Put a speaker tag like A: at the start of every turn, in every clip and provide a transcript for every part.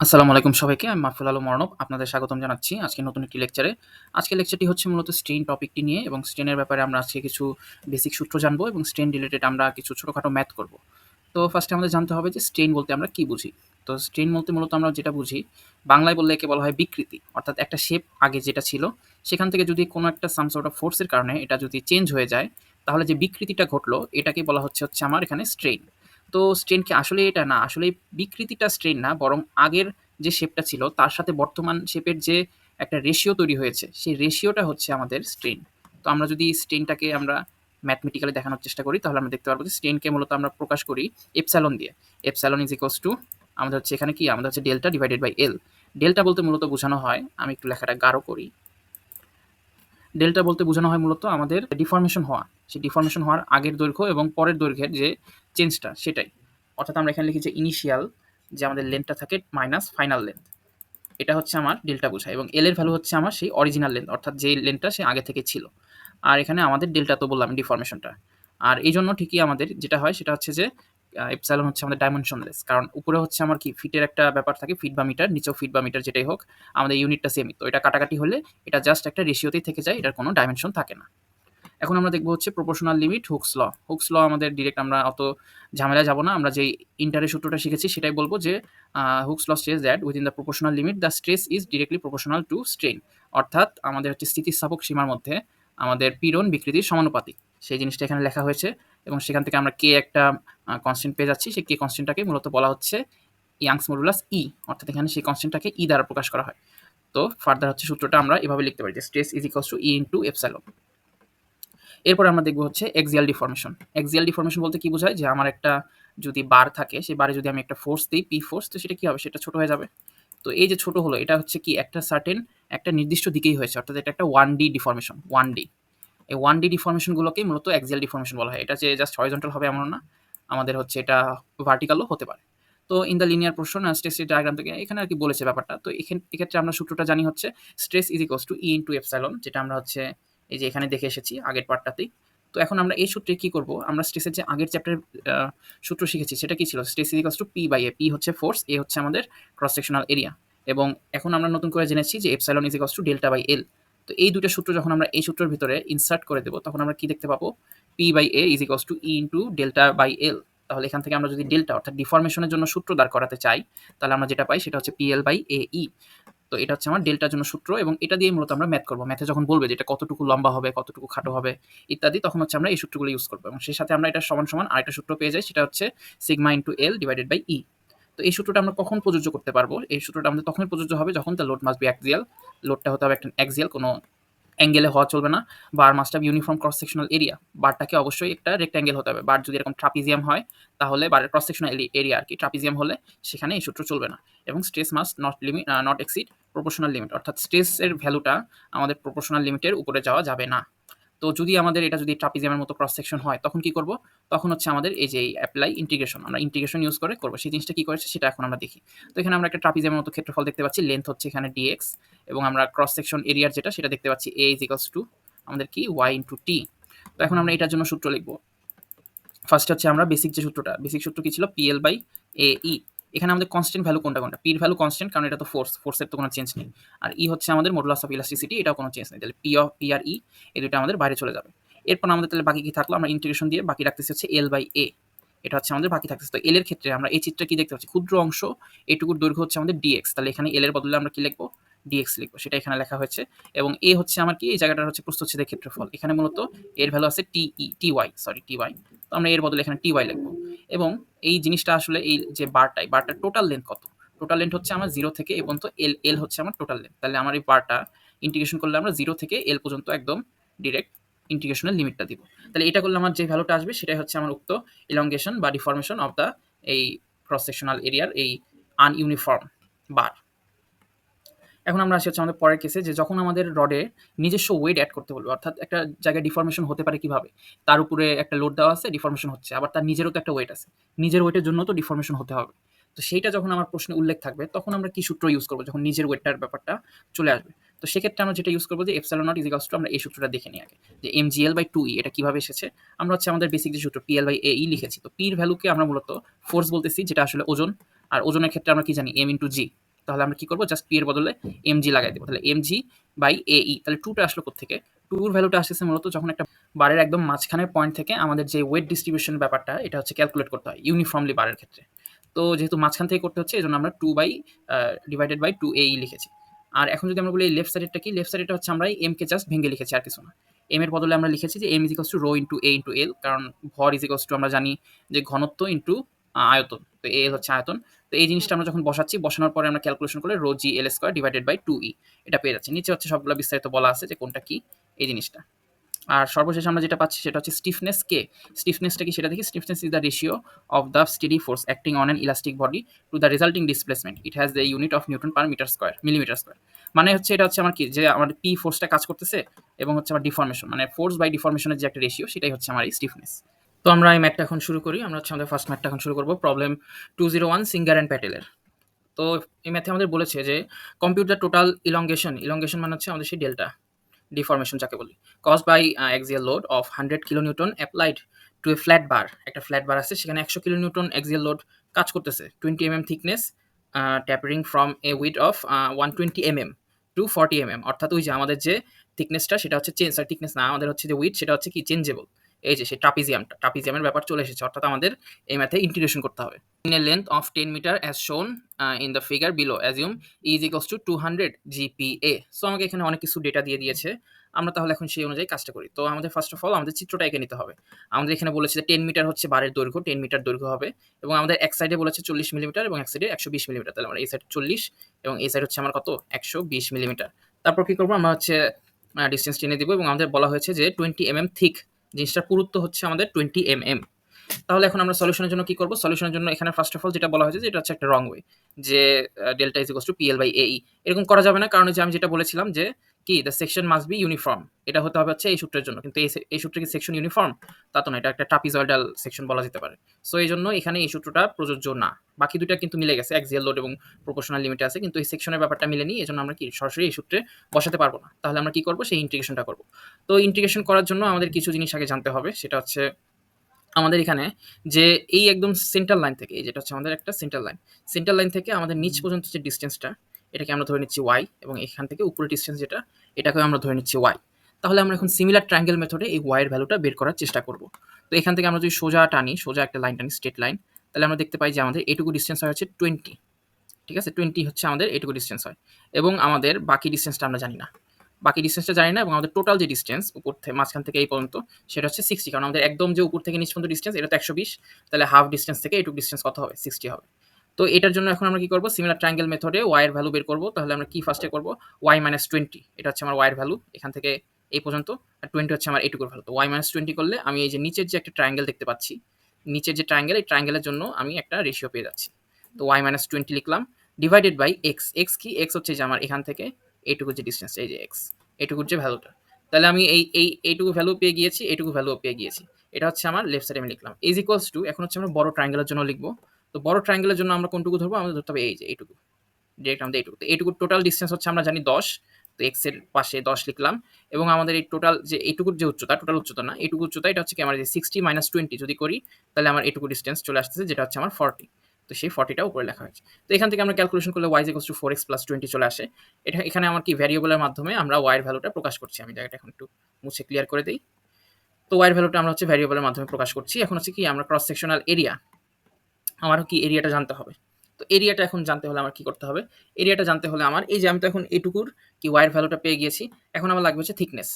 A: আসসালামু আলাইকুম সবাইকে। আমি মাহফুজ আলম অর্ণব। আপনাদের স্বাগতম জানাচ্ছি আজকে নতুন একটি লেকচারে। আজকের লেকচারটি হচ্ছে মূলত স্ট্রেইন টপিকটি নিয়ে এবং স্ট্রেইনের ব্যাপারে আমরা আজকে কিছু বেসিক সূত্র জানব এবং স্ট্রেন রিলেটেড আমরা কিছু ছোটোখাটো ম্যাথ করব। তো ফার্স্টে আমাদের জানতে হবে যে স্ট্রেইন বলতে আমরা কি বুঝি? তো স্ট্রেইন বলতে মূলত আমরা যেটা বুঝি, বাংলায় বললে একে বলা হয় বিকৃতি। অর্থাৎ একটা শেপ আগে যেটা ছিল, সেখান থেকে যদি কোনো একটা সাম সর্ট অফ ফোর্সের কারণে এটা যদি চেঞ্জ হয়ে যায়, তাহলে যে বিকৃতিটা ঘটলো এটাকে বলা হচ্ছে হচ্ছে আমার এখানে স্ট্রেইন। তো স্ট্রেইন কি আসলেই এটা না, আসলে বিকৃতিটা স্ট্রেন না বরং আগের যে শেপটা ছিল তার সাথে বর্তমান শেপের যে একটা রেশিও তৈরি হয়েছে, সেই রেশিওটা হচ্ছে আমাদের স্ট্রেন তো আমরা যদি স্ট্রেনটাকে আমরা ম্যাথমেটিক্যালি দেখানোর চেষ্টা করি তাহলে আমরা দেখতে পারব যে স্ট্রেইনকে মূলত আমরা প্রকাশ করি এপসাইলন দিয়ে। এপসাইলন ইজ ইকুয়ালস টু আমাদের হচ্ছে এখানে কি আমাদের হচ্ছে delta divided by L. Delta বলতে মূলত বোঝানো হয়, আমি একটু লেখাটা গাঢ় করি। ডেল্টা বলতে বোঝানো হয় মূলত আমাদের ডিফর্মেশন হওয়া। সেই ডিফর্মেশন হওয়ার আগের দৈর্ঘ্য এবং পরের দৈর্ঘ্যের যে চেঞ্জটা সেটাই। অর্থাৎ আমরা এখানে লিখি যে ইনিশিয়াল যে আমাদের লেন্থটা থাকে মাইনাস ফাইনাল লেন্থ। এটা হচ্ছে আমার ডেল্টা বোঝায় এবং এল এর ভ্যালু হচ্ছে আমার সেই অরিজিনাল লেন্থ অর্থাৎ যে লেন্থটা সে আগে থেকে ছিল। আর এখানে আমাদের ডেল্টা তো বললাম ডিফরমেশনটা আর এই জন্য ঠিকই আমাদের যেটা হয় সেটা হচ্ছে যে এপসাইলন হচ্ছে আমাদের ডাইমেনশনলেস। কারণ উপরে হচ্ছে আমার কি ফিটের একটা ব্যাপার থাকে ফিট বা মিটার, নিচেও ফিট বা মিটার যেটাই হোক, আমাদের ইউনিটটা সেমই। তো এটা কাটাকাটি হলে এটা জাস্ট একটা রেশিওতেই থেকে যায়, এটার কোনো ডাইমেনশন থাকে না। এখন আমরা দেখব হচ্ছে proportional limit Hooke's law. Hooke's law আমাদের ডিরেক্ট আমরা অত ঝামেলায় যাব না। আমরা যেই ইন্টারের সূত্রটা শিখেছি সেটাই বলব যে Hooke's law states that within the proportional limit the stress is directly proportional to strain. অর্থাৎ আমাদের হচ্ছে স্থিতিস্থাপক সীমার মধ্যে আমাদের পীড়ন বিকৃতির সমানুপাতিক। সেই জিনিসটা এখানে লেখা হয়েছে এবং সেখান থেকে আমরা কে একটা কনস্ট্যান্ট পেয়ে যাচ্ছি। সেই কে কনস্ট্যান্টটাকে মূলত বলা হচ্ছে ইয়াংস মডুলাস ই। অর্থাৎ এখানে সেই কনস্ট্যান্টটাকে ই দ্বারা প্রকাশ করা হয়। তো ফার্দার হচ্ছে সূত্রটা আমরা এভাবে লিখতে পারি যে stress is equals to E into epsilon. এরপরে আমরা দেখব হচ্ছে এক্সিয়াল ডিফর্মেশন। এক্সিয়াল ডিফর্মেশন বলতে কি বোঝায়? যে আমার একটা যদি বার থাকে, সেই বারে যদি আমি একটা ফোর্স দিই পি ফোর্স, তো সেটা কি হবে? সেটা ছোট হয়ে যাবে। তো এই যে ছোট হলো, এটা হচ্ছে কি একটা সার্টেন একটা নির্দিষ্ট দিকেই হয়েছে। অর্থাৎ এটা একটা 1D ডিফর্মেশন, 1D। এই 1D ডিফর্মেশন গুলোকেই মূলত এক্সিয়াল ডিফর্মেশন বলা হয়। এটা যে জাস্ট হরিজন্টাল হবে এমনও না। আমাদের হচ্ছে এটা ভার্টিক্যালও হতে পারে। তো in the linear portion a stress diagram থেকে এখানে আর কি বলেছে ব্যাপারটা। তো এখান এক্ষেত্রে আমরা সূত্রটা জানি হচ্ছে stress is equals to E into epsilon যেটা আমরা হচ্ছে এই যে এখানে দেখে এসেছি আগের পার্টটাতেই। তো এখন আমরা এই সূত্রে কি করব? আমরা স্ট্রেসের যে আগের চ্যাপ্টারের সূত্র শিখেছি সেটা কি ছিল? Stress is to P by A. P হচ্ছে ফোর্স, এ হচ্ছে আমাদের ক্রস সেকশনাল এরিয়া। এবং এখন আমরা নতুন করে জেনেছি যে epsilon is to delta by L. তো এই দুটো সূত্র যখন আমরা এই সূত্রের ভিতরে ইনসার্ট করে দেব তখন আমরা কি দেখতে পাবো? P by A is to E into delta by L. তাহলে এখান থেকে আমরা যদি ডেল্টা অর্থাৎ ডিফরমেশনের জন্য সূত্র দাঁড় করাতে চাই, তাহলে আমরা যেটা পাই সেটা হচ্ছে পিএল বাই এ ই। তো এটা হচ্ছে আমার ডেল্টার জন্য সূত্র এবং এটা দিয়ে মূলত আমরা ম্যাথ করব ম্যাথে যখন বলবে যে এটা কতটুকু লম্বা হবে, কতটুকু খাটো হবে ইত্যাদি তখন হচ্ছে আমরা এই সূত্রগুলো ইউজ করব এবং সেই সাথে আমরা এটা সমান, সমান আরেকটা সূত্র পেয়ে যাই সেটা হচ্ছে sigma into L divided by E. তো এই সূত্রটা আমরা কখন প্রযোজ্য করতে পারব? এই সূত্রটা আমাদের তখনই প্রযোজ্য হবে যখন তার লোড মাস্ট বি অ্যাক্সিয়াল। লোডটা হতে হবে একটা অ্যাক্সিয়াল কোনো অ্যাঙ্গেলে হওয়া চলবে না। Bar must have uniform cross sectional area. বারটাকে অবশ্যই একটা রেক্ট্যাঙ্গেল হতে হবে। বার যদি এরকম ট্রাপিজিয়াম হয়, তাহলে বারের ক্রস সেকশনাল এরিয়া আর কি ট্রাপিজিয়াম হলে সেখানে এই সূত্র চলবে না। এবং stress must not limit not exceed proportional limit অর্থাৎ স্ট্রেসের ভ্যালুটা আমাদের প্রপোর্শনাল লিমিটের উপরে যাওয়া যাবে না। তো যদি আমাদের এটা যদি ট্রাপিজিয়ামের মতো ক্রস সেকশন হয় তখন কি করব? তখন হচ্ছে আমাদের এই যে অ্যাপ্লাই ইন্টিগ্রেশন আমরা ইন্টিগ্রেশন ইউজ করে করব সেই জিনিসটা কি করেছে সেটা এখন আমরা দেখি। তো এখানে আমরা একটা ট্রাপিজিয়ামের মতো ক্ষেত্রফল দেখতে পাচ্ছি। লেন্থ হচ্ছে এখানে ডিএক্স এবং আমরা ক্রস সেকশন এরিয়ার যেটা সেটা দেখতে পাচ্ছি a ইজ ইকুয়ালস টু আমাদের কি y ইনটু টি তো এখন আমরা এটার জন্য সূত্র লিখব। ফার্স্ট হচ্ছে আমরা বেসিক যে সূত্রটা, বেসিক সূত্র কি ছিল? PL by AE। এখানে আমাদের কনস্ট্যান্ট ভ্যালু কোনটা, কোনটা? এর ভ্যালু কনস্ট্যান্ট কারণ এটা তো ফোর্স, ফোর্সের তো কোনো চেঞ্জ নেই। আর ই হচ্ছে আমাদের মডুলাস অফ ইলাস্টিসিটি এটাও কোনো চেঞ্জ নেই। তাহলে P অফ P আর ই এই দুটো আমাদের বাইরে চলে যাবে। এরপর আমাদের তাহলে বাকি কি থাকল? আমরা ইন্টিগ্রেশন দিয়ে বাকি রাখতেছি হচ্ছে এল বাই এ এটা হচ্ছে আমাদের বাকি থাকতেছে। তো L এর ক্ষেত্রে আমরা এই চিত্রে কি দেখতে পাচ্ছি? ক্ষুদ্র অংশ এটুকুর দৈর্ঘ্য হচ্ছে আমাদের dx। তাহলে এখানে L এর বদলে আমরা কি লিখব? dx লিখব সেটা এখানে লেখা হয়েছে এবং এ হচ্ছে আমার কি এই জায়গাটার হচ্ছে প্রস্থচ্ছেদের ক্ষেত্রফল। এখানে মূলত এর ভ্যালু আছে T T Y sorry T Y তো আমরা এর বদলে এখানে টি ওয়াই লিখব। এবং এই জিনিসটা আসলে এই যে বারটাই, বারটার টোটাল লেন্থ কত? টোটাল লেন্থ হচ্ছে আমার জিরো থেকে এ পর্যন্ত এল এল হচ্ছে আমার টোটাল লেন্থ। তাহলে আমার এই বারটা ইন্টিগ্রেশন করলে আমরা জিরো থেকে এল পর্যন্ত একদম ডিরেক্ট ইন্টিগ্রেশনের লিমিটটা দিব। তাহলে এটা করলে আমার যে ভ্যালুটা আসবে সেটাই হচ্ছে আমার উক্ত ইলংগেশন বা ডিফরমেশন অফ দ্য এই ক্রস সেকশনাল এরিয়ার এই আনইউনিফর্ম বার। এখন আমরা আসি হচ্ছে আমাদের পরের কেসে যে যখন আমাদের রডে নিজস্ব ওয়েট অ্যাড করতে বলবে অর্থাৎ একটা জায়গায় ডিফরমেশন হতে পারে কীভাবে? তার উপরে একটা লোড দেওয়া আছে, ডিফরমেশন হচ্ছে। আবার তার নিজেরও তো একটা ওয়েট আছে। নিজের ওয়েটের জন্য তো ডিফর্মেশন হতে হবে। তো সেইটা যখন আমার প্রশ্নে উল্লেখ থাকবে তখন আমরা কি সূত্র ইউজ করব যখন নিজের ওয়েটটার ব্যাপারটা চলে আসবে? তো সেক্ষেত্রে আমরা যেটা ইউজ করব যে epsilon not is equals to আমরা এই সূত্রটা দেখে নিই আগে। যে mgl বাই টু ই এটা কীভাবে এসেছে? আমরা হচ্ছে আমাদের বেসিক যে সূত্র PL বাই এ ই লিখেছি। তো পির ভ্যালুকে আমরা মূলত ফোর্স বলতেছি যেটা আসলে ওজন। আর ওজনের ক্ষেত্রে আমরা কি জানি? m into g। তাহলে আমরা কি করব? জাস্ট পি এর বদলে এম জি লাগাই দেবো। তাহলে এম জি বাই এ ই তাহলে টুটা আসলো থেকে টুর ভ্যালুটা আসতেছে মূলত যখন একটা বারের একদম মাঝখানের পয়েন্ট থেকে আমাদের যে ওয়েট ডিস্ট্রিবিউশন ব্যাপারটা এটা হচ্ছে ক্যালকুলেট করতে হয় ইউনিফর্মলি বারের ক্ষেত্রে। তো যেহেতু মাঝখান থেকে করতে হচ্ছে এই জন্য আমরা two by divided by two A E লিখেছি। আর এখন যদি আমরা বলি লেফট সাইডেরটা কি? লেফট সাইডটা হচ্ছে আমরা এম কে জাস্ট ভেঙে লিখেছি আর কিছু না। এম এর বদলে আমরা লিখেছি যে M is equals to rho into A into L কারণ ভর ইজ ইজিকলস টু আমরা জানি যে ঘনত্ব ইন্টু আয়তন। তো এল হচ্ছে আয়তন। তো এই জিনিসটা আমরা যখন বসাচ্ছি, বসানোর পরে আমরা ক্যালকুলেশন করলে rho G L square divided by two E এটা পেয়ে যাচ্ছে। নিচে হচ্ছে সবগুলো বিস্তারিত বলা আছে যে কোনটা কি এই জিনিসটা। আর সর্বশেষ আমরা যেটা পাচ্ছি সেটা হচ্ছে স্টিফনেস কে। স্টিফনেসটা কি সেটা দেখি? Stiffness is the ratio of the steady force acting on an elastic body to the resulting displacement it has the unit of newton per metre square millimetre square মানে হচ্ছে এটা হচ্ছে আমার কি? যে আমার পি ফোর্সটা কাজ করতেছে এবং হচ্ছে আমার ডিফরমেশন মানে ফোর্স বাই ডিফরমেশনের যে একটা রেশিও সেটাই হচ্ছে আমার এই স্টিফনেস তো আমরা এই ম্যাথটা এখন শুরু করি। আমরা হচ্ছে আমাদের ফার্স্ট ম্যাটটা এখন শুরু করব। Problem two zero one Singer and প্যাটেলের তো এই ম্যাথে আমাদের বলেছে যে কম্পিউটার টোটাল ইলঙ্গেশন ইলঙ্গেশন মানে হচ্ছে আমাদের সেই ডেল্টা ডিফরমেশন যাকে বলি। Cause by axial load of hundred kilo newton applied to a flat bar একটা ফ্ল্যাট বার আছে, সেখানে একশো কিলো নিউটন এক্সিয়াল লোড কাজ করতেছে। Twenty M M thickness tapering from a with of one twenty M M to forty M M অর্থাৎ ওই যে আমাদের যে থিকনেসটা সেটা হচ্ছে চেঞ্জ আর থিকনেস না, আমাদের হচ্ছে যে উইথ সেটা হচ্ছে কি চেঞ্জেবল এই যে সেই ট্রাপিজিয়ামটা ট্রাপিজিয়ামের ব্যাপার চলে এসেছে, অর্থাৎ আমাদের এই ম্যাথে ইন্টিগ্রেশন করতে হবে। In a length of ten metre as shown in the figure below assume is equals to two hundred GPa so আমাকে এখানে অনেক কিছু ডেটা দিয়ে দিয়েছে। আমরা তাহলে এখন সেই অনুযায়ী কাজটা করি। তো আমাদের ফার্স্ট অফ অল আমাদের চিত্রটা এঁকে নিতে হবে। আমাদের এখানে বলেছে যে টেন মিটার হচ্ছে বারের দৈর্ঘ্য টেন মিটার দৈর্ঘ্য হবে। এবং আমাদের এক সাইডে বলেছে চল্লিশ মিলিমিটার এবং এক সাইডে একশো বিশ মিলিমিটার তাহলে আমরা এই সাইড চল্লিশ এবং এই সাইড হচ্ছে আমার কত? একশো বিশ মিলিমিটার তারপর কী করব? আমরা হচ্ছে ডিস্টেন্স টেনে দিব এবং আমাদের বলা হয়েছে যে টোয়েন্টি এম এম থিক জিনিসটার পুরুত্ব হচ্ছে আমাদের টোয়েন্টি এম এম তাহলে এখন আমরা সলিউশনের জন্য কি করব? সলিউশনের জন্য এখানে ফার্স্ট অফ অল যেটা বলা হয়েছে যে এটা হচ্ছে একটা রং ওয়ে যে delta is equals to PL by এই এরকম করা যাবে না, কারণ যে আমি যেটা বলেছিলাম যে কি the section must be uniform এটা হতে হবে হচ্ছে এই সূত্রের জন্য। কিন্তু এই এই সূত্রে কি সেকশন ইউনিফর্ম তা তো না, এটা একটা ট্রাপিজয়েডাল সেকশন বলা যেতে পারে। সো এই জন্য এখানে এই সূত্রটা প্রযোজ্য না। বাকি দুটা কিন্তু মিলে গেছে এক্সিয়াল লোড এবং প্রপোর্শনাল লিমিটে আছে। কিন্তু এই সেকশনের ব্যাপারটা মিলেনি এই জন্য আমরা কি সরাসরি এই সূত্রে বসাতে পারব না। তাহলে আমরা কি করব? সেই ইন্টিগ্রেশনটা করব। তো ইন্টিগ্রেশন করার জন্য আমাদের কিছু জিনিস আগে জানতে হবে, সেটা হচ্ছে আমাদের এখানে যে এই একদম সেন্টার লাইন থেকে, এই যেটা হচ্ছে আমাদের একটা সেন্টার লাইন সেন্টার লাইন থেকে আমাদের নিচ পর্যন্ত যে ডিস্টেন্সটা এটাকে আমরা ধরে নিচ্ছি ওয়াই এবং এখান থেকে উপরে ডিস্টেন্স যেটা, এটাকেও আমরা ধরে নিচ্ছি ওয়াই তাহলে আমরা এখন সিমিলার ট্রাঙ্গেল মেথডে এই ওয়াইয়ের ভ্যালুটা বের করার চেষ্টা করব। তো এখান থেকে আমরা যদি সোজা টানি, সোজা একটা লাইন টানি স্ট্রেট লাইন তাহলে আমরা দেখতে পাই যে আমাদের এটুকু ডিস্টেন্স হয় হচ্ছে টোয়েন্টি ঠিক আছে? টোয়েন্টি হচ্ছে আমাদের এটুকু ডিস্টেন্স হয়। এবং আমাদের বাকি ডিস্টেন্সটা আমরা জানি না। বাকি ডিস্টেন্সটা জানি না, এবং আমাদের টোটাল যে ডিস্টেন্স উপর থেকে মাঝখান থেকে এই পর্যন্ত, সেটা হচ্ছে সিক্সটি কারণ আমাদের একদম যে উপর থেকে নিচ পর্যন্ত ডিস্টেন্স এটা তো একশো বিশ। তাহলে হাফ ডিস্টেন্স থেকে এটুকু ডিস্টেন্স কত হবে? সিক্সটি হবে। তো এটার জন্য এখন আমরা কি করব? সিমিলার ট্রাঙ্গেল মেথডে ওয়াইয়ের ভ্যালু বের করব। তাহলে আমরা কি ফার্স্টে করব? ওয়াই মাইনাস টোয়েন্টি এটা হচ্ছে আমার ওয়াইয়ের ভ্যালু এখান থেকে এই পর্যন্ত। আর টোয়েন্টি হচ্ছে আমার এইটুকুর ভ্যালু তো ওয়াই মাইনাস টোয়েন্টি করলে আমি এই যে নিচের যে একটা ট্রায়াঙ্গেল দেখতে পাচ্ছি, নিচের যে ট্রায়াঙ্গেল এই ট্রায়াঙ্গেলের জন্য আমি একটা রেশিও পেয়ে যাচ্ছি। তো ওয়াই মাইনাস টোয়েন্টি লিখলাম ডিভাইডেড বাই এক্স এক্স কি? এক্স হচ্ছে যে আমার এখান থেকে এইটুকু যে ডিস্টেন্স এই যে এক্স এইটুকুর যে ভ্যালুটা তাহলে আমি এই এই, এইটুকু ভ্যালু পেয়ে গিয়েছি এইটুকু ভ্যালু পেয়ে গিয়েছি। এটা হচ্ছে আমার লেফট সাইডে আমি লিখলাম। ইজ টু এখন হচ্ছে আমরা বড় ট্রায়াঙ্গেলের জন্য লিখব। তো বড় ট্রায়াঙ্গেলের জন্য আমরা কোনটুকু ধরবো? আমাদের ধরতে হবে এই যে এইটুকু। ডিরেক্ট আমাদের এইটুকু তো এইটুকু টোটাল ডিস্টেন্স হচ্ছে আমরা জানি দশ। তো এক্সের পাশে দশ লিখলাম। এবং আমাদের এই টোটাল যে এইটুকুর যে উচ্চতা টোটাল উচ্চতা না, এইটুকু উচ্চতা, এটা হচ্ছে কি আমার যে সিক্সটি মাইনাস টোয়েন্টি যদি করি, তাহলে আমার এইটুকু ডিস্টেন্স চলে আসতেছে, যেটা হচ্ছে আমার ফর্টি তো সেই ফর্টিটা উপরে লেখা হয়েছে। তো এখান থেকে আমরা ক্যালকুলেশন করলে Y is equals to four X plus twenty চলে আসে। এটা এখানে আমার কি ভ্যারিয়েবলের মাধ্যমে আমরা ওয়াইয়ের ভ্যালুটা প্রকাশ করছি। আমি জায়গাটা এখন একটু মুছে ক্লিয়ার করে দিই। তো ওয়াইয়ের ভ্যালুটা আমরা হচ্ছে ভ্যারিয়েবলের মাধ্যমে প্রকাশ করছি। এখন হচ্ছে কি আমরা ক্রস সেকশনাল এরিয়া আমারও কি এরিয়াটা জানতে হবে? তো এরিয়াটা এখন জানতে হলে আমার কি করতে হবে? এরিয়াটা জানতে হলে আমার, এই যে আমি তো এখন এটুকুর কি ওয়াইয়ের ভ্যালুটা পেয়ে গিয়েছি, এখন আমার লাগবে হচ্ছে থিকনেস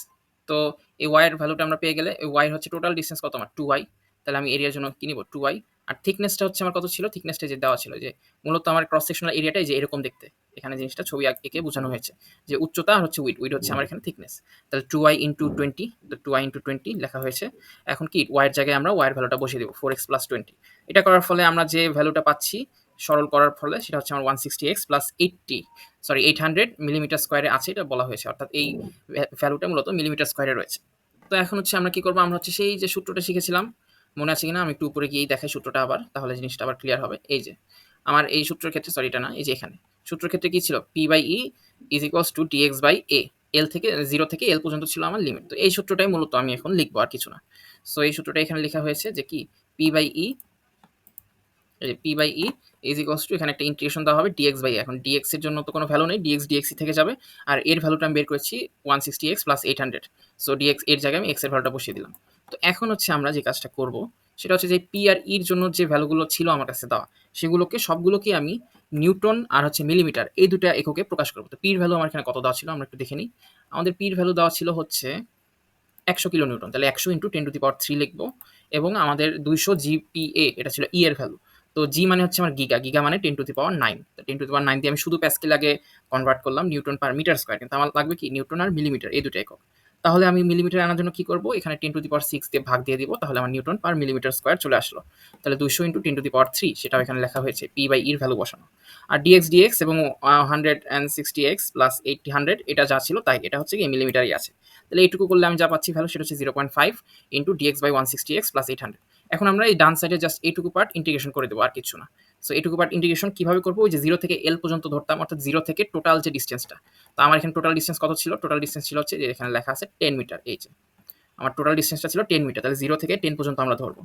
A: তো এই ওয়াইয়ের ভ্যালুটা আমরা পেয়ে গেলে, এই ওয়াইয়ের হচ্ছে টোটাল ডিস্টেন্স কত আমার? টু ওয়াই তাহলে আমি এরিয়ার জন্য কি নিব? টু ওয়াই আর থিকনেসটা হচ্ছে আমার কত ছিল? থিকনেসটা যে দেওয়া ছিল, যে মূলত আমার ক্রস সেকশনাল এরিয়াটাই যে এরকম দেখতে। এখানে জিনিসটা ছবি এঁকে বোঝানো হয়েছে, যে উচ্চতা আর হচ্ছে উইড উইড হচ্ছে আমার এখানে থিকনেস তাহলে টু ওয়াই ইন্টু টোয়েন্টি তো টু ওয়াই ইন্টু টোয়েন্টি লেখা হয়েছে। এখন কি ওয়াইয়ের জায়গায় আমরা ওয়াইয়ের ভ্যালুটা বসিয়ে দেবো ফোর এক্স প্লাস টোয়েন্টি এটা করার ফলে আমরা যে ভ্যালুটা পাচ্ছি সরল করার ফলে সেটা হচ্ছে আমার one sixty X plus eighty sorry eight hundred millimetre স্কোয়ারে আছে, এটা বলা হয়েছে। অর্থাৎ এই ভ্যালুটা মূলত মিলিমিটার স্কোয়ারে রয়েছে। তো এখন হচ্ছে আমরা কি করব? আমরা হচ্ছে সেই যে সূত্রটা শিখেছিলাম, মনে আছে কিনা? আমি একটু উপরে গিয়েই দেখাই সূত্রটা আবার, তাহলে জিনিসটা আবার ক্লিয়ার হবে। এই যে, আমার এই সূত্রের ক্ষেত্রে সরি এটা না, এই যে এখানে। সূত্রের ক্ষেত্রে কি ছিল? P by E is equals to dx by A L থেকে জিরো থেকে এল পর্যন্ত ছিল আমার লিমিট তো এই সূত্রটাই মূলত আমি এখন লিখব আর কিছু না। সো এই সূত্রটা এখানে লেখা হয়েছে যে কি? P by E P by E is equals to এখানে একটা ইন্টিগ্রেশন দেওয়া হবে ডিএক্স বাই এখন ডিএক্স এর জন্য তো কোনো ভ্যালু নেই ডিএক্স ডিএক্সি থেকে যাবে। আর এর ভ্যালুটা আমি বের করেছি one sixty X plus eight hundred so dx এর জায়গায় আমি এক্সের ভ্যালুটা বসিয়ে দিলাম। তো এখন হচ্ছে আমরা যে কাজটা করব, সেটা হচ্ছে যে পি আর ইর জন্য যে ভ্যালুগুলো ছিল আমার কাছে দেওয়া, সেগুলোকে সবগুলোকে আমি নিউটন আর হচ্ছে মিলিমিটার এই দুটা এককে প্রকাশ করব। তো পির ভ্যালু আমার এখানে কত দেওয়া ছিল, আমরা একটু দেখে নিই। আমাদের পির ভ্যালু দেওয়া ছিল হচ্ছে একশো কিলো নিউটন। তাহলে একশো into ten to the power three লিখব। এবং আমাদের দুইশো জিপিএ এটা ছিল ই এর ভ্যালু তো জি মানে হচ্ছে আমার গিগা গিগা মানে ten to the power nine তো ten to the power nine দিয়ে আমি শুধু প্যাসকেল আগে কনভার্ট করলাম নিউটন পার মিটার স্কোয়ার কিন্তু আমার লাগবে কি নিউটন আর মিলিমিটার এই দুটো একক। তাহলে আমি মিলিমিটার আনার জন্য কি করব? এখানে ten to the power six দিয়ে ভাগ দিয়ে দিব, তাহলে আমার নিউটন পার মিলিমিটার স্কোয়ার চলে আসলো। তাহলে দুশো into ten to the power three সেটাও এখানে লেখা হয়েছে পি বাই ইর ভ্যালু বসানো। আর ডিএক্স ডিএক্স এবং hundred and sixty X plus eighty hundred এটা যা ছিল তাই, এটা হচ্ছে কি মিলিমিটারই আছে। তাহলে এইটুকু করলে আমি যা পাচ্ছি ভ্যালু সেটা হচ্ছে zero point five into dx by one sixty X plus eight hundred এখন আমরা এই ডান সাইডে জাস্ট এইটুকু পার্ট ইন্টিগ্রেশন করে দেবো, আর কিছু না। সো এইটুকু পার্ট ইন্টিগ্রেশন কীভাবে করব? ওই যে জিরো থেকে এল পর্যন্ত ধরতাম, অর্থাৎ জিরো থেকে টোটাল যে ডিস্টেন্সটা তো আমার এখানে টোটাল ডিস্টেন্স কত ছিল? টোটাল ডিস্টেন্স ছিল হচ্ছে যে এখানে লেখা আছে টেন মিটার এই যে। আমার টোটাল ডিস্টেন্সটা ছিল টেন মিটার তাহলে জিরো থেকে টেন পর্যন্ত আমরা ধরবো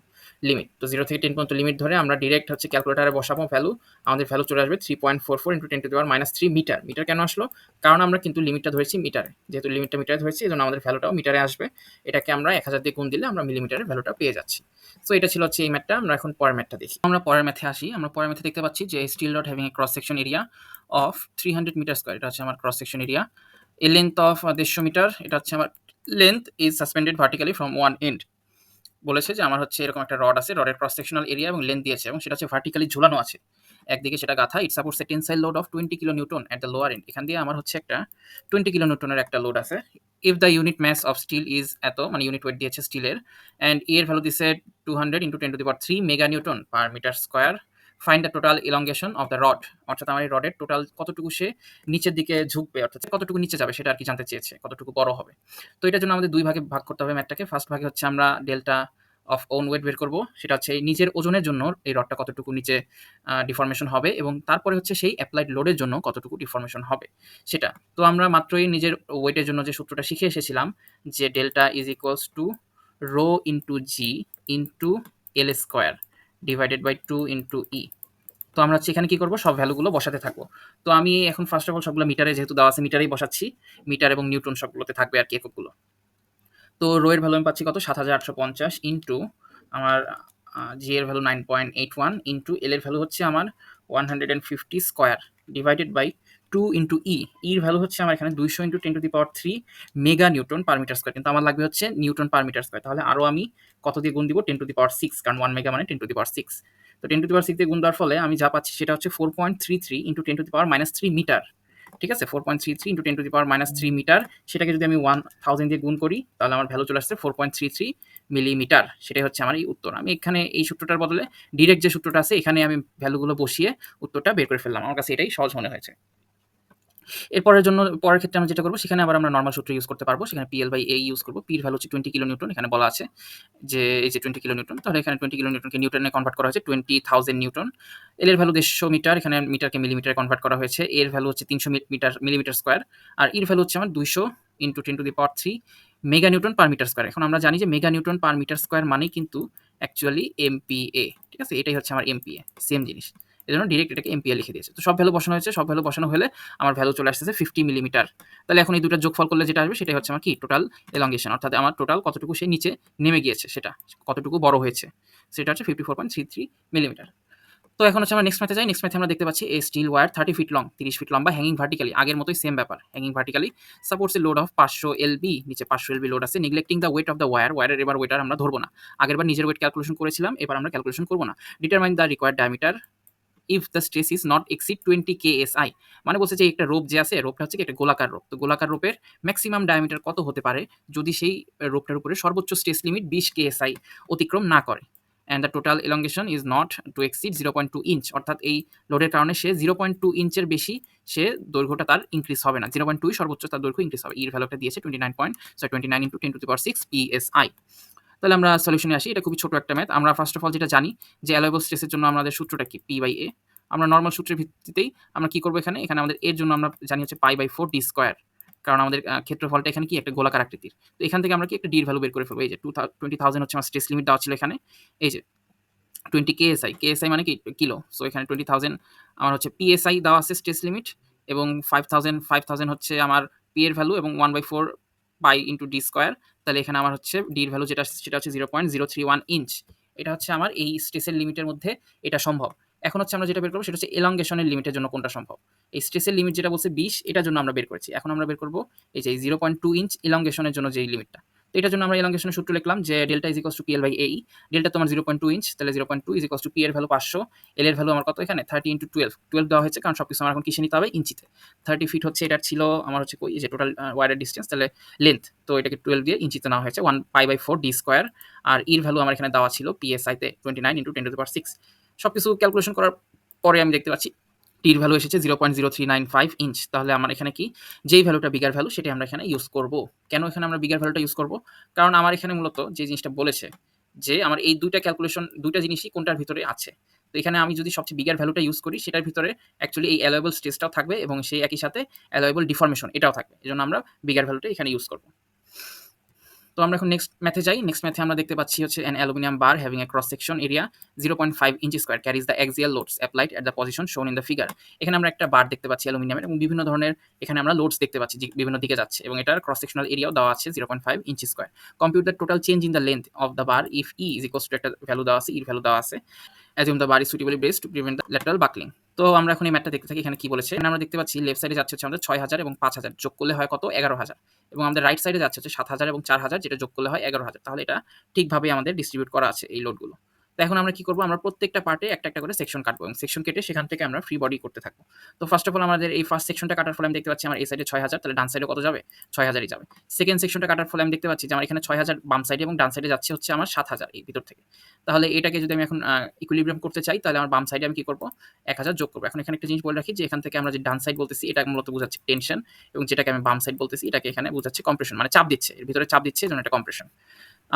A: লিমিট তো জিরো থেকে টেন পর্যন্ত লিমিট ধরে আমরা ডিরেক্ট হচ্ছে ক্যালকুলেটারে বসাবো ভ্যালু আমাদের ভ্যালু চলে আসবে three point four four into ten to the power minus three metre metre কেন আসলো? কারণ আমরা কিন্তু লিমিটটা ধরেছি মিটারে যেহেতু লিমিটটা মিটারে ধরেছি এই জন্য আমাদের ভ্যালুটাও মিটারে আসবে। এটাকে আমরা এক হাজার দিয়ে গুণ দিলে আমরা মিলিমিটারের ভ্যালুটা পেয়ে যাচ্ছি। সো এটা ছিল হচ্ছে এই ম্যাথটা আমরা এখন পরের ম্যাথটা দেখি। আমরা পরের ম্যাথে আসি। আমরা পরের ম্যাথে দেখতে পাচ্ছি যে steel dot having a cross section area of three hundred metre square এটা হচ্ছে আমার cross section area a length of দেড়শো মিটার এটা হচ্ছে আমার length is suspended vertically from one end বলেছে যে আমার হচ্ছে এরকম একটা রড আছে রডের ক্রস সেকশনাল এরিয়া এবং লেন্থ দিয়েছে এবং সেটা হচ্ছে ভার্টিক্যালি ঝুলানো আছে। একদিকে সেটা গাথা it supports a tensile load of twenty kilo newton at the lower end এখান দিয়ে আমার হচ্ছে একটা টোয়েন্টি কিলো নিউটনের একটা লোড আছে। If the unit mass of steel is এত মানে ইউনিট ওয়েট দিয়েছে স্টিলের অ্যান্ড এর ভ্যালু দিচ্ছে two hundred into ten to the power three mega newton per metre square find the total elongation of the rod অর্থাৎ আমার এই রডের টোটাল কতটুকু সে নিচের দিকে ঝুঁকবে, অর্থাৎ কতটুকু নিচে যাবে সেটা আর কি জানতে চেয়েছে, কতটুকু বড় হবে। তো এটার জন্য আমাদের দুই ভাগে ভাগ করতে হবে ম্যাটটাকে। ফার্স্ট ভাগে হচ্ছে আমরা ডেল্টা অফ ওন ওয়েট বের করব, সেটা হচ্ছে এই নিজের ওজনের জন্য এই রডটা কতটুকু নিচে ডিফরমেশন হবে এবং তারপরে হচ্ছে সেই অ্যাপ্লাইড লোডের জন্য কতটুকু ডিফরমেশন হবে সেটা। তো আমরা মাত্রই নিজের ওয়েটের জন্য যে সূত্রটা শিখে এসেছিলাম যে delta is equals to rho into G into L square divided by two into E তো আমরা হচ্ছে এখানে কী করব? সব ভ্যালুগুলো বসাতে থাকব। তো আমি এখন ফার্স্ট অফ অল সবগুলো মিটারে যেহেতু দেওয়া আছে মিটারেই বসাচ্ছি। মিটার এবং নিউটন সবগুলোতে থাকবে আর কি এককগুলো। তো রোয়ের ভ্যালু আমি পাচ্ছি কত? সাত হাজার আটশো পঞ্চাশ ইন্টু আমার জি এর value nine point eight one into L এর ভ্যালু হচ্ছে আমার one hundred and fifty square divided by two into E ইর ভ্যালু হচ্ছে আমার এখানে দুইশো into ten to the power three mega newton per metre square কিন্তু আমার লাগবে হচ্ছে নিউটন পার মিটার স্কোয়ার তাহলে আরও আমি কত দিয়ে গুণ দিব? Ten to the power six কারণ ওয়ান মেগা মানে ten to the power six তো ten to the power six দিয়ে গুণ দেওয়ার ফলে আমি যা পাচ্ছি সেটা হচ্ছে four point three three into ten to the power minus three metre ঠিক আছে? Four point three three into ten to the power minus three metre সেটাকে যদি আমি ওয়ান থাউজেন্ড দিয়ে গুণ করি, তাহলে আমার ভ্যালু চলে আসছে four point three three millimetre সেটাই হচ্ছে আমার এই উত্তর। আমি এখানে এই সূত্রটার বদলে ডিরেক্ট যে সূত্রটা আছে, এখানে আমি ভ্যালুগুলো বসিয়ে উত্তরটা বের করে ফেললাম। আমার কাছে এটাই সহজ মনে হয়েছে। এরপরের জন্য, পরের ক্ষেত্রে আমরা যেটা করব, সেখানে আবার আমরা নর্মাল সূত্র ইউজ করতে পারব। সেখানে পিএল বাই এ ইউজ করব। পির ভ্যালু হচ্ছে টোয়েন্টি কিলো নিউটন এখানে বলা আছে যে, এই যে টোয়েন্টি কিলো নিউটন তাহলে এখানে টোয়েন্টি কিলো নিউটনকে নিউটনে কনভার্ট করা হয়েছে টোয়েন্টি থাউজেন্ড নিউটন এল এর ভ্যালু দেড়শো মিটার, এখানে মিটারকে মিলিমিটারে কনভার্ট করা হয়েছে। এর ভ্যালু হচ্ছে তিনশো মিটার মিলিমিটার স্কোয়ার আর ইর ভ্যালু হচ্ছে আমার দুইশো into ten to the power three mega newton per metre square এখন আমরা জানি যে mega newton per metre square মানেই কিন্তু অ্যাকচুয়ালি এমপিএ ঠিক আছে? এটাই হচ্ছে আমার এমপিএ সেম জিনিস। এই জন্য ডিরেক্ট এটাকে এমপিএ লিখে দিয়েছে। তো সব ভ্যালু বসানো হয়েছে, সব ভ্যালু বসানো হলে আমার ভ্যালু চলে আসতেছে ফিফটি মিলিমিটার তাহলে এখন এই দুটো যোগফল করলে যেটা আসবে, সেটাই হচ্ছে আমার কি? টোটাল এলঙ্গেশন অর্থাৎ আমার টোটাল কতটুকু সে নিচে নেমে গিয়েছে, সেটা কতটুকু বড় হয়েছে, সেটা হচ্ছে fifty four point three three millimetre তো এখন হচ্ছে আমরা নেক্সট ম্যাথে যাই। নেক্সট ম্যাথে আমরা দেখতে পাচ্ছি এই steel wire thirty feet long তিরিশ ফিট লম্বা হ্যাঙ্গিং ভার্টিক্যালি আগের মতোই সেম ব্যাপার। Hanging vertically supports load of পাঁচশো এলবি নিচে পাঁচশো এলবি লোড আছে। Neglecting the weight of the wire ওয়ারের এবার ওয়েটার আমরা ধরবো না। আগেরবার নিজের ওয়েট ক্যালকুলেশন করেছিলাম, এবার আমরা ক্যালকুলেশন করব না। Determine the required diameter if the stress is not exceed twenty K S I মানে বলছে যে একটা রোপ যে আছে, রোপটা হচ্ছে একটা গোলাকার রোপ। তো গোলাকার রোপের ম্যাক্সিমাম ডায়ামিটার কত হতে পারে? যদি সেই রোপটার উপরে সর্বোচ্চ স্ট্রেস লিমিট বিশ কে এস আই অতিক্রম না করে and the total elongation is not to exceed zero point two inch অর্থাৎ এই লোডের কারণে সে জিরো পয়েন্ট টু ইঞ্চের বেশি সে দৈর্ঘ্যটা তার ইনক্রিজ হবে না। জিরো পয়েন্ট টুই সর্বোচ্চ তার দৈর্ঘ্য ইনক্রিজ হবে। ইর ভ্যালুটা দিয়েছে twenty nine point so twenty nine into ten to the power six I তাহলে আমরা সলিউশনে আসি। এটা খুবই ছোট একটা ম্যাথ আমরা ফার্স্ট অফ অল যেটা জানি যে অ্যালোয়েবল স্ট্রেসের জন্য আমাদের সূত্রটা কি? পি বাই এ আমরা নর্মাল সূত্রের ভিত্তিতেই আমরা কি করব এখানে? এখানে আমাদের এর জন্য আমরা জানি হচ্ছে pi by four D square কারণ আমাদের ক্ষেত্রফলটা এখানে কি? একটা গোলাকার আকৃতির। তো এখান থেকে আমরা কি একটা ডির ভ্যালু বের করে ফেলব? এই যে টু টোয়েন্টি থাউজেন্ড হচ্ছে আমার স্ট্রেস লিমিট দেওয়া ছিল এখানে। এই যে টোয়েন্টি কেএসআই কেএসআই মানে কি? কিলো সো এখানে টোয়েন্টি থাউজেন্ড আমার হচ্ছে পিএসআই দেওয়া আছে স্ট্রেস লিমিট এবং ফাইভ থাউজেন্ড ফাইভ থাউজেন্ড হচ্ছে আমার পি এর ভ্যালু এবং one by four by into D square তাহলে এখানে আমার হচ্ছে ডির ভ্যালু যেটা সেটা হচ্ছে zero point zero three one inch এটা হচ্ছে আমার এই স্ট্রেসের লিমিটের মধ্যে এটা সম্ভব। এখন হচ্ছে আমরা যেটা বের করব সেটা হচ্ছে এলঙ্গেশনের লিমিটের জন্য কোনটা সম্ভব? এই স্ট্রেসের লিমিট যেটা বলছে বিশ, এটার জন্য আমরা বের করেছি। এখন আমরা বের করব এই যে জিরো পয়েন্ট টু ইঞ্চ এলঙ্গেশনের জন্য যে লিমিটটা এটার জন্য আমরা এলঙ্গেশনের সূত্র লিখলাম যে delta is equals to PL by এই ডেল্টা তোমার জিরো পয়েন্ট টু ইঞ্চ তাহলে zero point two is equals to P এর ভ্যালু পাঁচশো এল এর ভ্যালু আমার কত এখানে? থার্টি ইন্টু টুয়েলভ টুয়েলভ দেওয়া হয়েছে কারণ সব কিছু আমার এখন কিসে নিতে হবে? ইঞ্চিতে। থার্টি ফিট হচ্ছে এটার ছিল আমার হচ্ছে কই? যে টোটাল ওয়ারের ডিস্টেন্স তাহলে লেন্থ তো এটাকে টুয়েলভ দিয়ে ইঞ্চিতে নেওয়া হয়েছে one pi by four D square আর ইর ভ্যালু আমার এখানে দেওয়া ছিল পিএসআইতে twenty nine into ten to power six সব কিছু ক্যালকুলেশন করার পরে আমি দেখতে পাচ্ছি টির ভ্যালু এসেছে zero point zero three nine five inch তাহলে আমার এখানে কি? যেই ভ্যালুটা বিগার ভ্যালু সেটা আমরা এখানে ইউজ করব। কেন এখানে আমরা বিগার ভ্যালুটা ইউজ করব? কারণ আমার এখানে মূলত যে জিনিসটা বলেছে যে আমার এই দুইটা ক্যালকুলেশন দুইটা জিনিসই কোনটার ভিতরে আছে। তো এখানে আমি যদি সবচেয়ে বিগার ভ্যালুটা ইউজ করি, সেটার ভিতরে অ্যাকচুয়ালি এই অ্যালোয়েবল স্টেজটাও থাকবে এবং সেই একই সাথে অ্যালোয়েবল ডিফরমেশন এটাও থাকবে। এই জন্য আমরা বিগার ভ্যালুটা এখানে ইউজ করব। তো আমরা এখন নেক্সট ম্যাথে যাই। নেক্সট ম্যাথে আমরা দেখতে পাচ্ছি হচ্ছে an aluminium bar having a cross section area zero point five inch square carries the axial loads applied at the position shown in the figure এখানে আমরা একটা বার দেখতে পাচ্ছি অ্যালুমিনিয়ামের এবং বিভিন্ন ধরনের এখানে আমরা লোডস দেখতে পাচ্ছি বিভিন্ন দিকে যাচ্ছে এবং এটার ক্রস সেকশনাল এরিয়াও দেওয়া আছে zero point five inch square compute the total change in the length of the bar if E is equals to একটা ভ্যালু দেওয়া আছে ইর ভ্যালু দেওয়া আছে। Assume the bar is suitably braced to prevent the lateral buckling তো আমরা এখন এই ম্যাটটা দেখতে থাকি, এখানে কি বলেছে? আমরা দেখতে পাচ্ছি লেফট সাইডে যাচ্ছে হচ্ছে আমাদের ছয় হাজার এবং পাঁচ হাজার, যোগ করলে হয় কত? এগারো হাজার। এবং আমাদের রাইট সাইডে যাচ্ছে হচ্ছে সাত হাজার এবং চার হাজার, যেটা যোগ করলে হয় এগারো হাজার। তাহলে এটা ঠিকভাবে আমাদের ডিস্ট্রিবিউট করা আছে এই লোডগুলো তো এখন আমরা কি করব? আমরা প্রত্যেকটা পার্টে একটা একটা করে সেকশন কাটবো এবং সেকশন কেটে সেখান থেকে আমরা ফ্রি বডি করতে থাকব। তো ফার্স্ট অফ অল আমাদের এই ফার্স্ট সেকশনটা কাটার ফলে আমি দেখতে পাচ্ছি আমার এই সাইডে ছয় হাজার, তাহলে ডান সাইডে কত যাবে? ছয় হাজারই যাবে। সেকেন্ড সেকশনটা কাটার ফলে আমি দেখতে পাচ্ছি যে আমার এখানে ছয় হাজার বাম সাইডে এবং ডান সাইডে যাচ্ছে হচ্ছে আমার সাত হাজার এই ভিতর থেকে। তাহলে এটাকে যদি আমি এখন ইকুইলিব্রিয়াম করতে চাই, তাহলে আমার বাম সাইডে আমি কি করব? এক হাজার যোগ করব। এখন এখানে একটা জিনিস বলে রাখি যে এখান থেকে আমরা যে ডান সাইড বলতেছি, এটা মূলত বোঝাচ্ছে টেনশন এবং যেটাকে আমি বাম সাইড বলতেছি, এটাকে এখানে বোঝাচ্ছে কম্প্রেশন মানে চাপ দিচ্ছে। এর ভিতরে চাপ দিচ্ছে যেন এটা কম্প্রেশন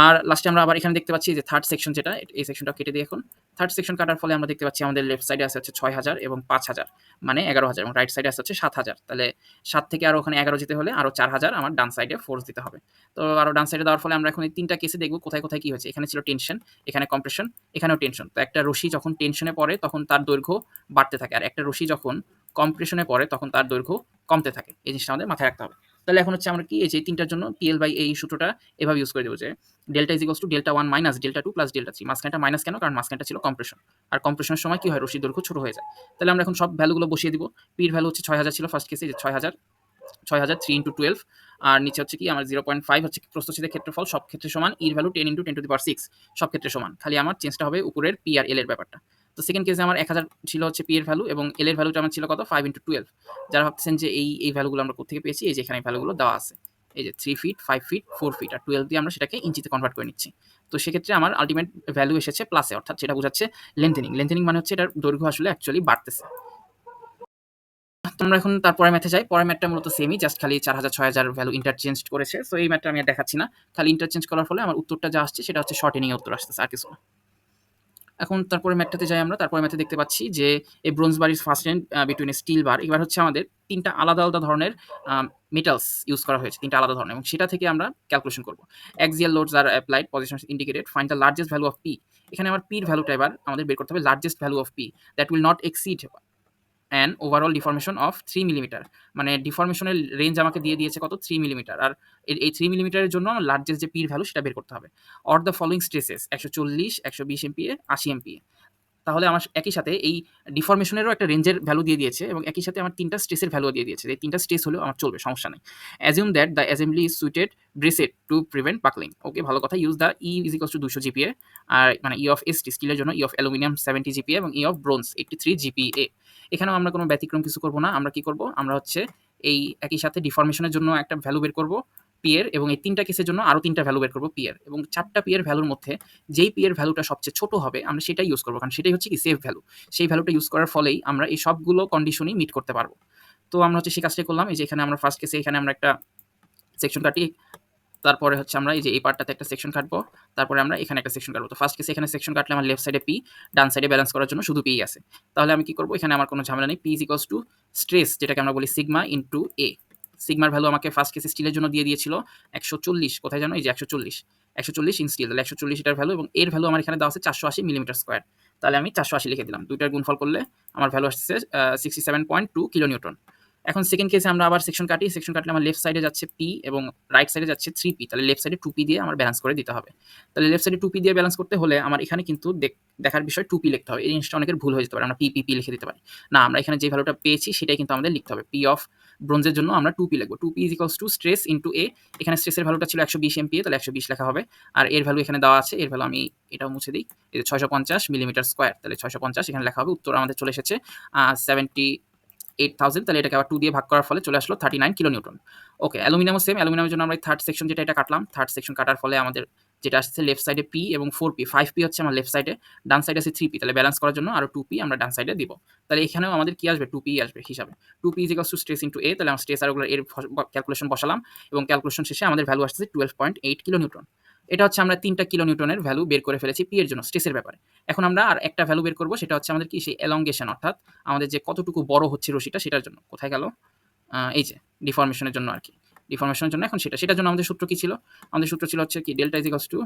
A: আর লাস্টে আমরা আবার এখানে দেখতে পাচ্ছি যে থার্ড সেকশন যেটা, এই সেকশনটা কেটে দিই এখন। থার্ড সেকশন কাটার ফলে আমরা দেখতে পাচ্ছি আমাদের লেফট সাইডে আছে হচ্ছে ছয় হাজার এবং পাঁচ হাজার মানে এগারো হাজার এবং রাইট সাইডে আছে হচ্ছে সাত হাজার। তাহলে সাত থেকে আরও ওখানে এগারো যেতে হলে আরও চার হাজার আমার ডান সাইডে ফোর্স দিতে হবে। তো আরও ডান সাইডে দেওয়ার ফলে আমরা এখন এই তিনটা কেসে দেখব কোথায় কোথায় কী হয়েছে। এখানে ছিল টেনশন এখানে কম্প্রেশন এখানেও টেনশন তো একটা রশি যখন টেনশনে পড়ে, তখন তার দৈর্ঘ্য বাড়তে থাকে। আর একটা রশি যখন কম্প্রেশনে পড়ে, তখন তার দৈর্ঘ্য কমতে থাকে। এই জিনিসটা আমাদের মাথায় রাখতে হবে। তাহলে এখন হচ্ছে আমরা কি, এই যে তিনটার জন্য পিএল বাই এই সূত্রটা এভাবে ইউজ করে দেবো যে delta is equals to delta one minus delta two plus delta three মাঝখানটা মাইনাস কেন? কারণ মাঝখানটা ছিল কম্প্রেশন আর কম্প্রেশনের সময় কি হয়? রশির দৈর্ঘ্য ছোট হয়ে যায়। তাহলে আমরা এখন সব ভ্যালুগুলো বসিয়ে দিব। পির ভ্যালু হচ্ছে ছয় হাজার ছিল ফার্স্ট কেসে যে ছয় হাজার ছয় হাজার থ্রি ইন্টু টুয়েলভ আর নিচে হচ্ছে কি, আমার জিরো পয়েন্ট ফাইভ হচ্ছে প্রস্তুতিদের ক্ষেত্রফল। সব ক্ষেত্রে সমান ইর value ten into ten to the power six সব ক্ষেত্রে সমান। খালি আমার চেঞ্জটা হবে উপরের পি আর এল এর ব্যাপারটা। তো সেকেন্ড কেসে আমার এক হাজার ছিল হচ্ছে পি এর ভ্যালু এবং এল এর ভ্যালুটা আমার ছিল কত? ফাইভ ইন্টু টুয়েলভ যারা ভাবছেন যে এই এই ভ্যালুগুলো আমরা কোথেকে পেয়েছি, এই যে এখানে ভ্যালুগুলো দেওয়া আছে। এই যে three feet five feet four feet আর টুয়েলভ দিয়ে আমরা সেটাকে ইঞ্চিতে কনভার্ট করে নিচ্ছি। তো সেক্ষেত্রে আমার আলটিমেট ভ্যালু এসেছে প্লাসে অর্থাৎ যেটা বোঝাচ্ছে লেন্থেনিং লেন্থেনিং মানে হচ্ছে এটার দৈর্ঘ্য আসলে অ্যাকচুয়ালি বাড়তেছে। আমরা এখন তারপরে ম্যাথে যাই। পরের ম্যাথটা মূলত সেমই জাস্ট খালি চার হাজার, ছয় হাজার ভ্যালু ইন্টারচেঞ্জ করেছে। সো এই ম্যাথটা আমি দেখাচ্ছি না। খালি ইন্টারচেঞ্জ করার ফলে আমার উত্তরটা যা আসছে সেটা হচ্ছে শর্ট এনিং উত্তর আসতেছে আর কিছু না। এখন তারপরে ম্যাথটাতে যাই আমরা, তারপরে ম্যাথে দেখতে পাচ্ছি যে এই bronze bar is fastened between steel bar এবার হচ্ছে আমাদের তিনটা আলাদা আলাদা ধরনের মেটালস ইউজ করা হয়েছে, তিনটা আলাদা ধরনের, এবং সেটা থেকে আমরা ক্যালকুলেশন করব। Axial loads R applied position indicated find the largest value of P এখানে আমার পির ভ্যালুটা এবার আমাদের বের করতে হবে largest value of P that will not exceed and overall deformation of three millimetre মানে ডিফরমেশনের রেঞ্জ আমাকে দিয়ে দিয়েছে কত? থ্রি মিলিমিটার আর এই থ্রি মিলিমিটারের জন্য আমার লার্জেস্ট যে পির ভ্যালু সেটা বের করতে হবে। অর দ্য ফলোইং স্ট্রেসেস একশো চল্লিশ, একশো বিশ এমপিএ আশি এমপিএ তাহলে আমার একই সাথে এই ডিফরমেশনেরও একটা রেঞ্জের ভ্যালু দিয়ে দিয়েছে এবং একই সাথে আমার তিনটা স্ট্রেসের ভ্যালু দিয়ে দিয়েছে। এই তিনটা স্ট্রেস হলেও আমার চলবে, সমস্যা নেই। Assume that the assembly is suited braced to prevent buckling okay ভালো কথা use the E is equals to দুশো জিপিএ আর মানে ই অফ এসটি স্টিলের জন্য E of aluminium seventy GPA এবং E of bronze eighty three GPA এখানেও আমরা কোনো ব্যতিক্রম কিছু করব না। আমরা কি করব? আমরা হচ্ছে এই একই সাথে ডিফরমেশনের জন্য একটা ভ্যালু বের করব পিয়ের এবং এই তিনটা কেসের জন্য আরও তিনটা ভ্যালু বের করব পিয়ের এবং চারটা পিয়ের ভ্যালুর মধ্যে যেই পিয়ের ভ্যালুটা সবচেয়ে ছোট হবে, আমরা সেটাই ইউজ করব। কারণ সেটাই হচ্ছে কি সেফ ভ্যালু সেই ভ্যালুটা ইউজ করার ফলেই আমরা এই সবগুলো কন্ডিশনই মিট করতে পারব। তো আমরা হচ্ছে সেই কাজটাই করলাম। এই যে এখানে আমরা ফার্স্ট কেসে এখানে আমরা একটা সেকশন কাটি। তারপরে হচ্ছে আমরা এই যে এই পার্টটাতে একটা সেকশন কাটবো। তারপরে আমরা এখানে একটা সেকশন কাটবো। তো ফার্স্ট কেসে এখানে সেকশন কাটলে আমার লেফট সাইডে পি ডান সাইডে ব্যালেন্স করার জন্য শুধু পি আছে। তাহলে আমি কি করব? এখানে আমার কোনো ঝামেলা নেই। P is equals to stress যেটাকে আমরা বলি সিগমা ইন্টু এ সিগমার ভ্যালু আমাকে ফার্স্ট কেসে স্টিলের জন্য দিয়ে দিয়েছিল একশো চল্লিশ। কোথায় জানো? এই যে একশো চল্লিশ। একশো চল্লিশ ইন স্টিল তাহলে একশো চল্লিশ এটার ভ্যালু এবং এর ভ্যালু আমার এখানে দেওয়া আছে চারশো আশি মিলিমিটার স্কোয়ার তাহলে আমি চারশো আশি লিখে দিলাম। দুইটার গুণফল করলে আমার ভ্যালু আসছে sixty seven point two kilo newton এখন সেকেন্ড কেসে আমরা আবার সেকশন কাটি সেকশন কাটলে আমার লেফট সাইডে যাচ্ছে পি এবং রাইট সাইডে যাচ্ছে থ্রি পি তাহলে লেফট সাইডে টু পি দিয়ে আমার ব্যালেন্স করে দিতে হবে। তাহলে লেফট সাইডে টু পি দিয়ে ব্যালেন্স করতে হলে আমার এখানে কিন্তু দেখ- দেখার বিষয় টু পি লিখতে হবে। এই জিনিসটা অনেকের ভুল হয়ে যেতে পারে, আমরা পি পি লিখে দিতে পারি। না, আমরা এখানে যে ভ্যালুটা পেয়েছি সেটাই কিন্তু আমাদের লিখতে হবে। পি অফ ব্রোঞ্জের জন্য আমরা টু পি লিখব। Two P is equals to stress into A এখানে স্ট্রেসের ভ্যালুটা ছিল একশো বিশ এমপিএ তাহলে একশো বিশ লেখা হবে। আর এর ভ্যালু এখানে দেওয়া আছে, এর ভ্যালু আমি এটাও মুছে দিই। ছয়শো পঞ্চাশ মিলিমিটার স্কোয়ার তাহলে ছয়শো পঞ্চাশ এখানে লেখা হবে। উত্তর আমাদের চলে এসেছে সেভেন্টি এইট থাউজেন্ড তাহলে এটাকে আবার টু দিয়ে ভাগ করার ফলে চলে আসলো thirty nine kilo newton okay অ্যালুমিনিয়ামও same অ্যালুমিনিয়ামের জন্য আমরা থার্ড সেকশন যেটা এটা কাটলাম থার্ড সেকশন কাটার ফলে আমাদের যেটা আসছে লেফট সাইডে পি এবং ফোর পি ফাইভ পি হচ্ছে আমার লেফট সাইডে ডান সাইডে আছে থ্রি পি তাহলে ব্যালেন্স করার জন্য আরও টু পি আমরা ডান সাইডে দিব। তাহলে এখানেও আমাদের কি আসবে? টু পি আসবে হিসাবে। Two P is two stress into A তাহলে আমরা স্ট্রেস আর এর ক্যালকুলেশন বসালাম এবং ক্যালকুলেশন শেষে আমাদের ভ্যালু আসছে twelve point eight kilo newton এটা হচ্ছে আমরা তিনটা কিলো নিউটনের ভ্যালু বের করে ফেলেছি পি এর জন্য স্ট্রেসের ব্যাপারে। এখন আমরা আর একটা ভ্যালু বের করব, সেটা হচ্ছে আমাদের কি? সেই এলঙ্গেশন অর্থাৎ আমাদের যে কতটুকু বড় হচ্ছে রশিটা সেটার জন্য। কোথায় গেল? এই যে ডিফরমেশনের জন্য আর কি। ডিফরমেশনের জন্য এখন সেটা, সেটার জন্য আমাদের সূত্র কি ছিল? আমাদের সূত্র ছিল হচ্ছে কি? Delta is equals to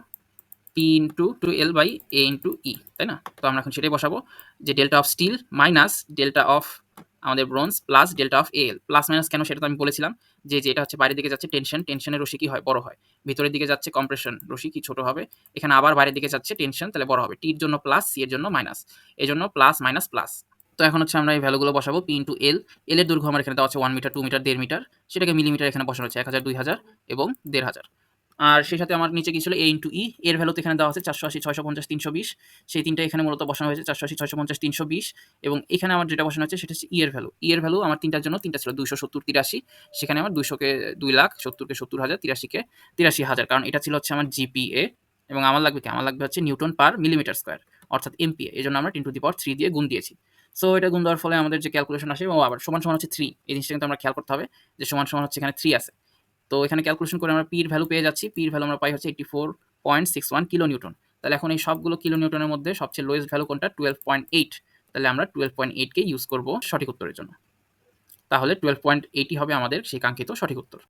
A: P into two L by A into E তাই না? তো আমরা এখন সেটাই বসাবো যে delta of steel minus delta of আমাদের bronze plus delta of L plus minus কেন সেটা তো আমি বলেছিলাম, যে যেটা হচ্ছে বাইরের দিকে যাচ্ছে টেনশন টেনশনের রশি কি হয়? বড় হয়। ভিতরের দিকে যাচ্ছে কম্প্রেশন রশি কি ছোট হবে? এখানে আবার বাইরের দিকে যাচ্ছে টেনশন তাহলে বড় হবে। টির জন্য প্লাস সি এর জন্য মাইনাস এই জন্য প্লাস মাইনাস প্লাস তো এখন হচ্ছে আমরা এই ভ্যালুগুলো বসাবো পি ইন্টু এল এল এর দৈর্ঘ্য আমার এখানে দেওয়া আছে ওয়ান মিটার টু মিটার দেড় মিটার সেটাকে মিলিমিটার এখানে বসানো হচ্ছে এক হাজার, দুই হাজার এবং দেড় হাজার। আর সেই সাথে আমার নিচে কি ছিল? এ ইন্টু ই এর ভ্যালু তো এখানে দেওয়া আছে চারশো আশি, ছয়শো পঞ্চাশ, তিনশো বিশ। সেই তিনটা এখানে মূলত বসানো হয়েছে চারশো আশি, ছয়শো পঞ্চাশ, তিনশো বিশ। এবং এখানে আমার যেটা বসানো হচ্ছে সেটা হচ্ছে ই এর ভ্যালু ইয়ের ভ্যালু আমার তিনটার জন্য তিনটা ছিল দুশো সত্তর, তিরাশি। সেখানে আমার দুইশোকে দুই লাখ, সত্তরকে সত্তর হাজার, তিরাশিকে তিরাশি হাজার। কারণ এটা ছিল হচ্ছে আমার জিপিএ এবং আমার লাগবে কি? আমার লাগবে হচ্ছে নিউটন পার মিলিমিটার স্কোয়ার, অর্থাৎ এমপিএ এই জন্য আমরা ten to the power three দিয়ে গুণ দিয়েছি। সো এটা গুণ দেওয়ার ফলে আমাদের যে ক্যালকুলেশন আসে এবং আবার সমান সমান হচ্ছে থ্রি এই জিনিসটা কিন্তু আমরা খেয়াল করতে হবে যে সমান সমান হচ্ছে এখানে থ্রি আছে। তো এখানে ক্যালকুলেশন করে আমরা পির ভ্যালু পেয়ে যাচ্ছি। পির ভ্যালু আমরা পাই হচ্ছে eighty four point six one kilo newton তাহলে এখন এই সবগুলো কিলো নিউটনের মধ্যে সবচেয়ে লোয়েস্ট ভ্যালু কোনটা? টুয়েলভ পয়েন্ট এইট তাহলে আমরা টুয়েলভ পয়েন্ট এইটকে ইউজ করব সঠিক উত্তরের জন্য। তাহলে টুয়েলভ পয়েন্ট এইটই হবে আমাদের সেই কাঙ্ক্ষিত সঠিক উত্তর।